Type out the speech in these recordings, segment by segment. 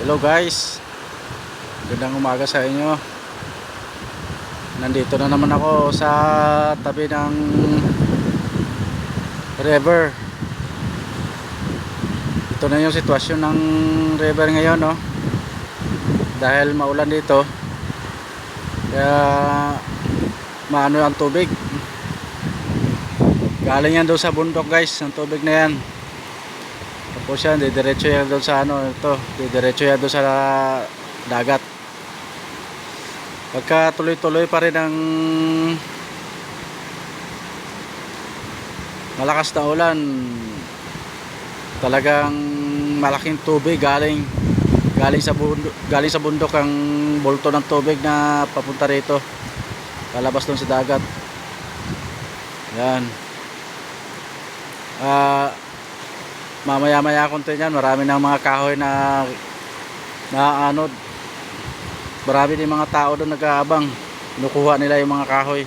Hello guys. Gandang umaga sa inyo. Nandito na naman ako sa tabi ng river. Ito na yung sitwasyon ng river ngayon no? Dahil maulan dito. Kaya maano ang tubig? Galing yan doon sa bundok guys Ang tubig na yan tapos yan, didiretso yan doon sa ano, ito, didiretso yan doon sa dagat. Pagka tuloy-tuloy pa rin ang malakas na ulan, talagang malaking tubig galing galing sa bundok, galing sa bundok ang bulto ng tubig na papunta rito. Palabas doon sa dagat. Yan. Ah, mamaya maya konti yan marami ng mga kahoy na na ano marami din mga tao doon nag-aabang. Kinukuha nila yung mga kahoy.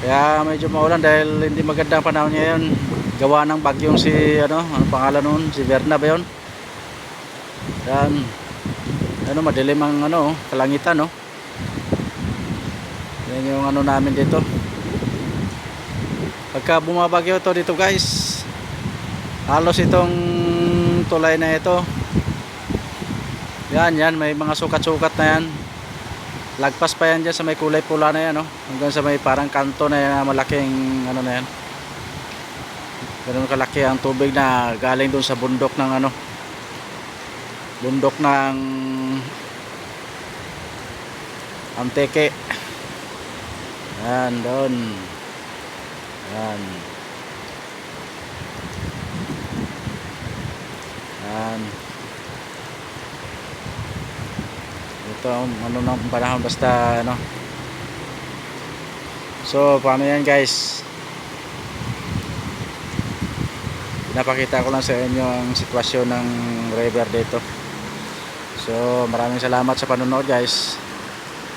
Kaya medyo maulan dahil hindi maganda ang panahon ngayon. Gawa ng bagyong si ano ano pangalan nun? Si Verna ba yun? Yan. Ano madilim ang ano kalangitan no? Yan yung ano namin dito. Pagka bumabagyo to dito guys halos itong tulay na ito. Yan yan. May mga sukat-sukat na yan. Lagpas pa yan dyan sa may kulay pula na yan no? hanggang sa may parang kanto na yan malaking ano na yan. Ganun kalaki ang tubig na galing dun sa bundok ng ano. Bundok ng Anteke yan doon yan. Yan. Ito ano ng panahon basta ano. So, paano yan guys? Pinapakita ko lang sa inyo ang sitwasyon ng river dito. So, maraming salamat sa panonood guys.